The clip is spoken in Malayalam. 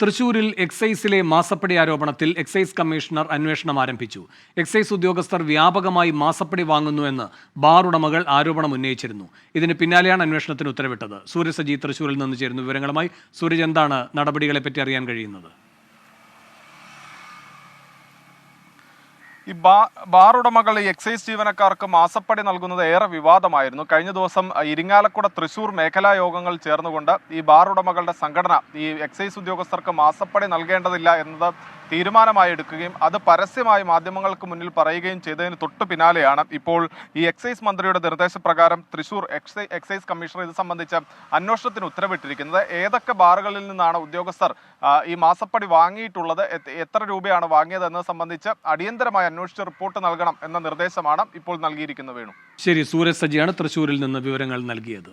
തൃശൂരിൽ എക്സൈസിലെ മാസപ്പടി ആരോപണത്തിൽ എക്സൈസ് കമ്മീഷണർ അന്വേഷണം ആരംഭിച്ചു. എക്സൈസ് ഉദ്യോഗസ്ഥർ വ്യാപകമായി മാസപ്പടി വാങ്ങുന്നുവെന്ന് ബാർ ഉടമകൾ ആരോപണം ഉന്നയിച്ചിരുന്നു. ഇതിന് പിന്നാലെയാണ് അന്വേഷണത്തിന് ഉത്തരവിട്ടത്. സൂര്യസജി തൃശൂരിൽ നിന്ന് ചേരുന്ന വിവരങ്ങളുമായി സൂരജ് എന്താണ് നടപടികളെപ്പറ്റി അറിയാൻ കഴിയുന്നത്? ഈ ബാർ ഉടമകൾ ഈ എക്സൈസ് ജീവനക്കാർക്ക് മാസപ്പടി നൽകുന്നത് ഏറെ വിവാദമായിരുന്നു. കഴിഞ്ഞ ദിവസം ഇരിങ്ങാലക്കുട തൃശൂർ മേഖലാ യോഗങ്ങൾ ചേർന്നുകൊണ്ട് ഈ ബാർ ഉടമകളുടെ സംഘടന ഈ എക്സൈസ് ഉദ്യോഗസ്ഥർക്ക് മാസപ്പടി നൽകേണ്ടതില്ല എന്നത് തീരുമാനമായി എടുക്കുകയും അത് പരസ്യമായി മാധ്യമങ്ങൾക്ക് മുന്നിൽ പറയുകയും ചെയ്തതിന് തൊട്ടു പിന്നാലെയാണ് ഇപ്പോൾ ഈ എക്സൈസ് മന്ത്രിയുടെ നിർദ്ദേശപ്രകാരം തൃശൂർ എക്സൈ എക്സൈസ് കമ്മീഷണർ ഇത് സംബന്ധിച്ച അന്വേഷണത്തിന് ഉത്തരവിട്ടിരിക്കുന്നത്. ഏതൊക്കെ ബാറുകളിൽ നിന്നാണ് ഉദ്യോഗസ്ഥർ ഈ മാസപ്പടി വാങ്ങിയിട്ടുള്ളത് എത്ര- എത്ര രൂപയാണ് വാങ്ങിയത് എന്നത് സംബന്ധിച്ച് അടിയന്തരമായി അന്വേഷിച്ച് റിപ്പോർട്ട് നൽകണം എന്ന നിർദ്ദേശമാണ് ഇപ്പോൾ നൽകിയിരിക്കുന്നത് വേണു. ശരി സൂരജ് സജിയാണ് തൃശൂരിൽ നിന്ന് വിവരങ്ങൾ നൽകിയത്.